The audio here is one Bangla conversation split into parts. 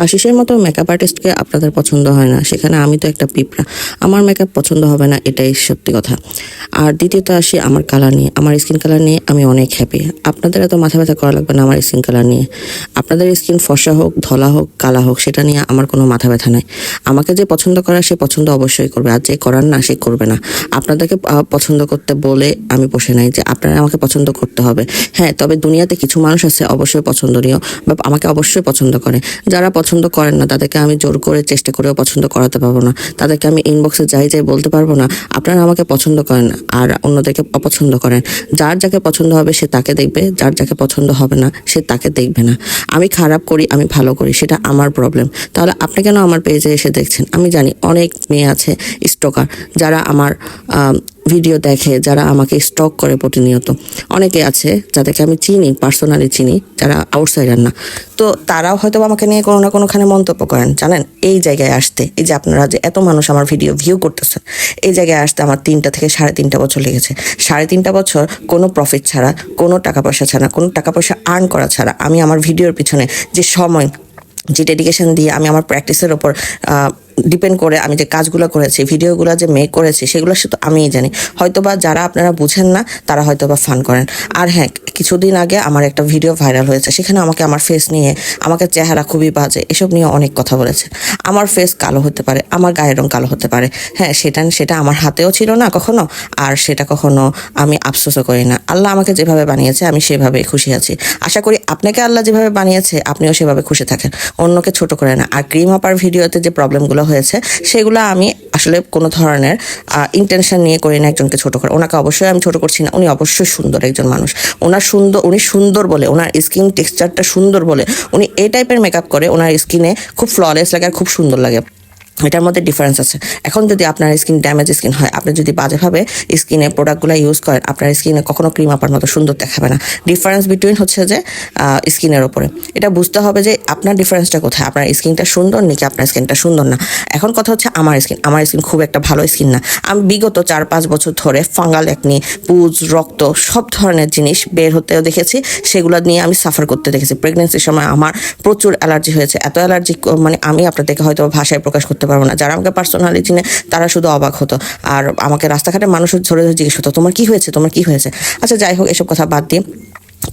কাশিসের মতো মেকআপ আর্টিস্টকে আপনাদের পছন্দ হয় না, সেখানে আমি তো একটা পিঁপড়া। আমার মেকআপ পছন্দ হবে না, এটাই সত্যি কথা। আর দ্বিতীয়ত আসি আমার কালার নিয়ে। আমার স্কিন কালার নিয়ে আমি অনেক হ্যাপি আপনাদের এত মাথা ব্যথা করা লাগবে না আমার স্কিন কালার নিয়ে। আপনাদের স্কিন ফসা হোক, ধলা হোক, কালা হোক, সেটা নিয়ে আমার কোনো মাথা ব্যথা নাই। আমাকে যে পছন্দ করা সে পছন্দ অবশ্যই করবে। আর যে করার না, সে করবে না। আপনাদেরকে পছন্দ করতে বলে আমি বসে নাই যে আপনারা আমাকে পছন্দ করতে হবে। হ্যাঁ তবে দুনিয়াতে কিছু মানুষ আছে অবশ্যই পছন্দনীয়, বা আমাকে অবশ্যই পছন্দ করে। যারা পছন্দ করেন না তাদেরকে আমি জোর করে চেষ্টা করেও পছন্দ করাতে পারব না। তাদেরকে আমি ইনবক্সে যাই যাই বলতে পারব না আপনারা আমাকে পছন্দ করেন আর অন্যদেরকে অপছন্দ করেন। যার যাকে পছন্দ হবে সে তাকে দেখবে যার যাকে পছন্দ হবে না সে তাকে দেখবে না। আমি খারাপ করি আমি ভালো করি সেটা আমার প্রবলেম তাহলে আপনি কেন আমার পেজে এসে দেখছেন? আমি জানি অনেক মেয়ে আছে স্টকার যারা আমার আম, ভিডিও দেখে যারা আমাকে স্টক করে প্রতিনিয়ত। অনেকে আছে যাদেরকে আমি চিনি পার্সোনালি চিনি, যারা আউটসাইডার না। তো তারাও হয়তো আমাকে নিয়ে কোনো না কোনোখানে মন্তব্য করেন। জানেন, এই জায়গায় আসতে, এই যে আপনারা যে এত মানুষ আমার ভিডিও ভিউ করতেছে এই জায়গায় আসতে আমার তিনটা থেকে সাড়ে তিনটা বছর লেগেছে। সাড়ে তিনটা বছর কোনো প্রফিট ছাড়া, কোনো টাকা পয়সা ছাড়া, কোনো টাকা পয়সা আর্ন করা ছাড়া আমি আমার ভিডিওর পিছনে যে সময় যে ডেডিকেশন দিয়ে আমি আমার প্র্যাকটিসের ওপর ডিপেন্ড করে আমি যে কাজগুলো করেছি ভিডিওগুলো যে মেক করেছি সেগুলো শুধু আমিই জানি। হয়তোবা যারা আপনারা বুঝেন না, তারা হয়তোবা ফান করেন। আর হ্যাঁ কিছুদিন আগে আমার একটা ভিডিও ভাইরাল হয়েছে। সেখানে আমাকে আমার ফেস নিয়ে, আমাকে চেহারা খুবই বাজে, এসব নিয়ে অনেক কথা বলেছে। আমার ফেস কালো হতে পারে, আমার গায়ের রং কালো হতে পারে। হ্যাঁ সেটা সেটা আমার হাতেও ছিল না কখনো, আর সেটা কখনো আমি আফসোসও করি না। আল্লাহ আমাকে যেভাবে বানিয়েছে, আমি সেভাবে খুশি আছি। আশা করি আপনাকে আল্লাহ যেভাবে বানিয়েছে, আপনিও সেভাবে খুশি থাকেন। অন্যকে ছোট করে না। আর ক্রিম আপার ভিডিওতে যে প্রবলেমগুলো হয়েছে, সেগুলো আমি আসলে কোনো ধরনের ইন্টেনশন নিয়ে করি না একজনকে ছোট করে। ওনাকে অবশ্যই আমি ছোট করছি না, উনি অবশ্যই সুন্দর একজন মানুষ। ওনার সুন্দর, উনি সুন্দর বলে, ওনার স্কিন টেক্সচারটা সুন্দর বলে, উনি এই টাইপের মেকআপ করে, ওনার স্কিনে খুব ফ্ললেস লাগে আর খুব সুন্দর লাগে। এটার মধ্যে ডিফারেন্স আছে। এখন যদি আপনার স্কিন ড্যামেজ স্কিন হয়, আপনি যদি বাজেভাবে স্কিনে প্রোডাক্টগুলো ইউজ করেন, আপনার স্কিনে কখনো ক্রিম আপার মতো সুন্দর দেখাবে না। ডিফারেন্স বিটুইন হচ্ছে যে স্কিনের ওপরে এটা বুঝতে হবে যে আপনার ডিফারেন্সটা কোথায়। আপনার স্কিনটা সুন্দর নাকি আপনার স্কিনটা সুন্দর না? এখন কথা হচ্ছে আমার স্কিন আমার স্কিন খুব একটা ভালো স্কিন না। আমি বিগত চার পাঁচ বছর ধরে ফাঙ্গাল একনি পুজ, রক্ত সব ধরনের জিনিস বের হতেও দেখেছি। সেগুলো নিয়ে আমি সাফার করতে দেখেছি। প্রেগনেন্সির সময় আমার প্রচুর অ্যালার্জি হয়েছে। এত অ্যালার্জি মানে আমি আপনাদেরকে হয়তো ভাষায় প্রকাশ করতে পারব না। যারা আমাকে পার্সোনালি চিনে, তারা শুধু অবাক হতো। আর আমাকে রাস্তাঘাটে মানুষ ধরে ধরে জিজ্ঞেস হতো তোমার কি হয়েছে? তোমার কি হয়েছে? আচ্ছা যাই হোক, এসব কথা বাদ দিয়ে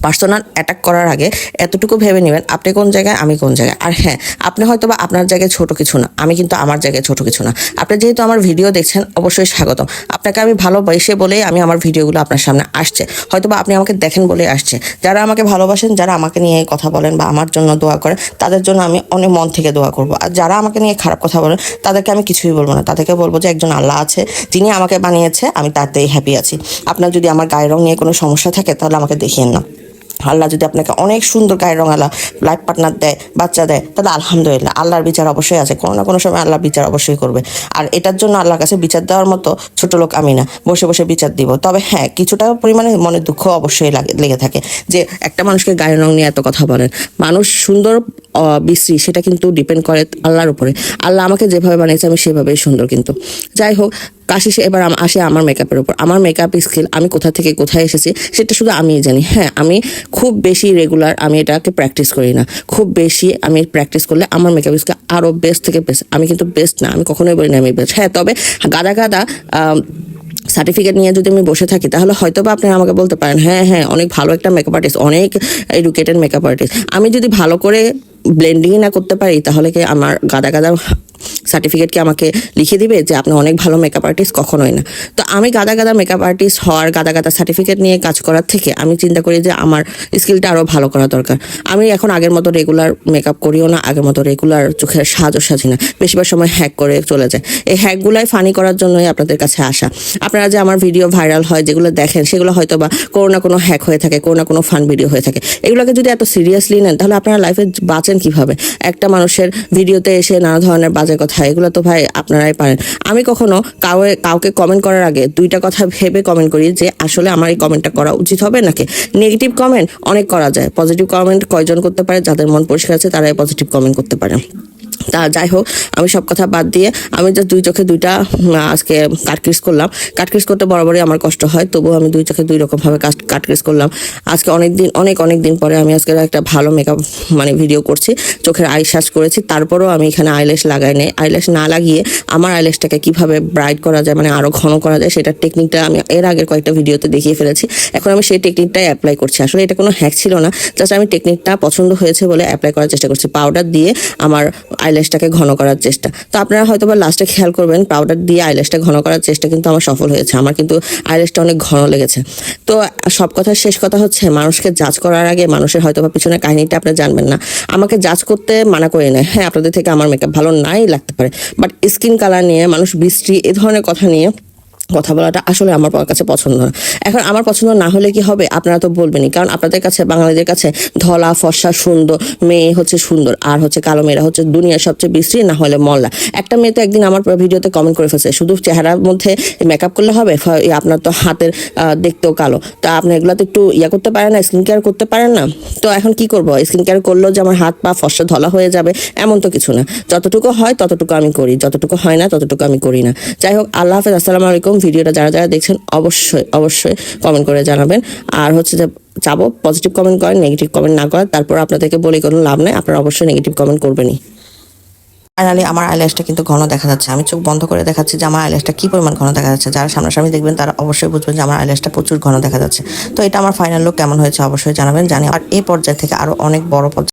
পার্সোনাল অ্যাটাক করার আগে এতটুকু ভেবে নেবেন আপনি কোন জায়গায়, আমি কোন জায়গায়। আর হ্যাঁ আপনি হয়তো বা আপনার জায়গায় ছোট কিছু না, আমি কিন্তু আমার জায়গায় ছোট কিছু না। আপনি যেহেতু আমার ভিডিও দেখছেন, অবশ্যই স্বাগতম। আপনাকে আমি ভালোবাসে বলেই আমি আমার ভিডিওগুলো আপনার সামনে আসছে। হয়তো বা আপনি আমাকে দেখেন বলেই আসছে। যারা আমাকে ভালোবাসেন, যারা আমাকে নিয়ে কথা বলেন বা আমার জন্য দোয়া করেন, তাদের জন্য আমি অনেক মন থেকে দোয়া করব। আর যারা আমাকে নিয়ে খারাপ কথা বলেন, তাদেরকে আমি কিছুই বলব না। তাদেরকে বলব যে একজন আল্লাহ আছে, যিনি আমাকে বানিয়েছে, আমি তাতেই হ্যাপি আছি। আপনার যদি আমার গায়ের রং নিয়ে কোনো সমস্যা থাকে, তাহলে আমাকে দেখিয়েন না। আল্লাহ যদি আপনাকে অনেক সুন্দর গায়ের রঙালা লাইফ পার্টনার দেয়, বাচ্চা দেয়, তাহলে আলহামদুলিল্লাহ, আল্লাহর বিচার অবশ্যই আছে। কোনো না কোনো সময় আল্লাহ বিচার অবশ্যই করবে। আর এটার জন্য আল্লাহর কাছে বিচার দেওয়ার মতো ছোট লোক আমি না। বসে বসে বিচার দিব। তবে হ্যাঁ কিছুটা পরিমাণে মনে দুঃখ অবশ্যই লাগে, লেগে থাকে যে একটা মানুষকে গায়ের রং নিয়ে এত কথা বলেন। মানুষ সুন্দর বিশ্রী, সেটা কিন্তু ডিপেন্ড করে আল্লাহর উপরে। আল্লাহ আমাকে যেভাবে বানিয়েছে, আমি সেভাবেই সুন্দর কিন্তু। যাই হোক, কাশি সে এবার আসে আমার মেকআপের উপর। আমার মেকআপ স্কিল আমি কোথা থেকে কোথায় এসেছি, সেটা শুধু আমিই জানি। হ্যাঁ আমি খুব বেশি রেগুলার আমি এটাকে প্র্যাকটিস করি না। খুব বেশি আমি প্র্যাকটিস করলে আমার মেকআপ স্কিল আরও বেস্ট থেকে বেস্ট আমি কিন্তু বেস্ট না, আমি কখনোই বলি না আমি বেস্ট হ্যাঁ তবে গাদা গাদা সার্টিফিকেট নিয়ে যদি আমি বসে থাকি, তাহলে হয়তো বা আপনি আমাকে বলতে পারেন হ্যাঁ হ্যাঁ অনেক ভালো একটা মেকআপ আর্টিস্ট অনেক এডুকেটেড মেকআপ আর্টিস্ট আমি যদি ভালো করে ব্লেন্ডিং না করতে পারি তাহলে কি আমার গাদা গাদা সার্টিফিকেট কি আমাকে লিখে দিবে যে আপনি অনেক ভালো মেকআপ আর্টিস্ট কখনোই না। তো আমি গাদা গাদা মেকআপ আর্টিস্ট হওয়ার, গাদা গাদা সার্টিফিকেট নিয়ে কাজ করার থেকে আমি চিন্তা করি যে আমার স্কিলটা আরও ভালো করা দরকার। আমি এখন আগের মতো রেগুলার মেকআপ করিও না, আগের মতো রেগুলার চোখের সাজও সাজি না। বেশিরভাগ সময় হ্যাক করে চলে যায়। এই হ্যাকগুলাই ফানি করার জন্যই আপনাদের কাছে আসা। আপনারা যে আমার ভিডিও ভাইরাল হয়, যেগুলো দেখেন, সেগুলো হয়তো বা কোনো না কোনো হ্যাক হয়ে থাকে, কোনো না কোনো ফান ভিডিও হয়ে থাকে। এগুলোকে যদি এত সিরিয়াসলি নেন, তাহলে আপনারা লাইফে বাঁচেন কীভাবে? একটা মানুষের ভিডিওতে এসে নানা ধরনের বাজে কথা এগুলো তো ভাই আপনারাই পারেন। আমি কখনো কাউকে কাউকে কমেন্ট করার আগে দুইটা কথা ভেবে কমেন্ট করি যে আসলে আমার এই কমেন্টটা করা উচিত হবে নাকি? নেগেটিভ কমেন্ট অনেক করা যায়। পজিটিভ কমেন্ট কয়জন করতে পারে? যাদের মন পরিষ্কার আছে তারাই পজিটিভ কমেন্ট করতে পারে। তা যাই হোক, আমি সব কথা বাদ দিয়ে আমি যে দুই চোখে দুইটা আজকে কাটক্রিস করলাম। কাটক্রিস করতে বরাবরই আমার কষ্ট হয়, তবুও আমি দুই চোখে দুই রকমভাবে কাটক্রিস করলাম। আজকে অনেক দিন অনেক অনেক দিন পরে আমি আজকে একটা ভালো মেকআপ মানে ভিডিও করছি, চোখের আই সাজ করেছি, তারপরেও আমি এখানে আইল্যাশ লাগাই নাই। আইল্যাশ না লাগিয়ে আমার আইল্যাশটাকে কীভাবে ব্রাইট করা যায় মানে আরও ঘন করা যায়, সেটার টেকনিকটা আমি এর আগের কয়েকটা ভিডিওতে দেখিয়ে ফেলেছি। এখন আমি সেই টেকনিকটাই অ্যাপ্লাই করছি। আসলে এটা কোনো হ্যাক ছিল না জাস্ট আমি টেকনিকটা পছন্দ হয়েছে বলে অ্যাপ্লাই করার চেষ্টা করছি। পাউডার দিয়ে আমার আইল্যাশটাকে ঘন করার চেষ্টা। তো আপনারা হয়তো বা লাস্টে খেয়াল করবেন পাউডার দিয়ে আইলেসটা ঘন করার চেষ্টা কিন্তু আমার সফল হয়েছে। আমার কিন্তু আইল্যাশটা অনেক ঘন লেগেছে। তো সব কথার শেষ কথা হচ্ছে, মানুষকে জাজ করার আগে মানুষের হয়তো বা পিছনের কাহিনীটা আপনারা জানবেন না। আমাকে জাজ করতে মানা করে নেয় হ্যাঁ আপনাদের থেকে আমার মেকআপ ভালো নাই লাগতে পারে। বাট স্কিন কালার নিয়ে মানুষ বৃষ্টি এ ধরনের কথা নিয়ে কথা বলাটা আসলে আমার কাছে পছন্দ না এখন আমার পছন্দ না হলে কি হবে? আপনারা তো বলবেনই। কারণ আপনাদের কাছে, বাঙালিদের কাছে ধলা, ফর্সা, সুন্দর, মেয়ে হচ্ছে সুন্দর, আর হচ্ছে কালো মেয়েরা হচ্ছে দুনিয়ার সবচেয়ে বিশ্রী, না হলে মল্লা। একটা মেয়ে তো একদিন আমার ভিডিওতে কমেন্ট করে ফেলছে, শুধু চেহারার মধ্যে মেকআপ করলে হবে? আপনার তো হাতের দেখতেও কালো। তা আপনি এগুলো তো একটু ইয়া করতে পারেন না স্কিন কেয়ার করতে পারেন না। তো এখন কি করব? স্কিন কেয়ার করলেও যে আমার হাত, পা, ফর্সা, ধলা হয়ে যাবে, এমন তো কিছু না। যতটুকু হয়, ততটুকু আমি করি। যতটুকু হয় না, ততটুকু আমি করি না। যাই হোক, আল্লাহ হাফেজ, আসসালামু আলাইকুম। ভিডিওটা যারা যারা দেখছেন, অবশ্যই অবশ্যই কমেন্ট করে জানাবেন। আর হচ্ছে যে, চাবো পজিটিভ কমেন্ট করেন নেগেটিভ কমেন্ট না করেন, তারপর আপনাদেরকে বলে কোনো লাভ নেই, আপনারা অবশ্যই নেগেটিভ কমেন্ট করবেনই। ফাইনালি আমার আইল্যাশটা কিন্তু ঘন দেখা যাচ্ছে। আমি চোখ বন্ধ করে দেখাচ্ছি যে আমার আইল্যাশটা কি পরিমাণ ঘন দেখা যাচ্ছে। যারা সামনাসামনি দেখবেন, তারা অবশ্যই বুঝবেন যে আমার আইল্যাশটা প্রচুর ঘন দেখা যাচ্ছে। তো এটা আমার ফাইনাল লুক কেমন হয়েছে, অবশ্যই জানাবেন, জানি। আর এই পর্যায় থেকে আরও অনেক বড় পর্যায়ে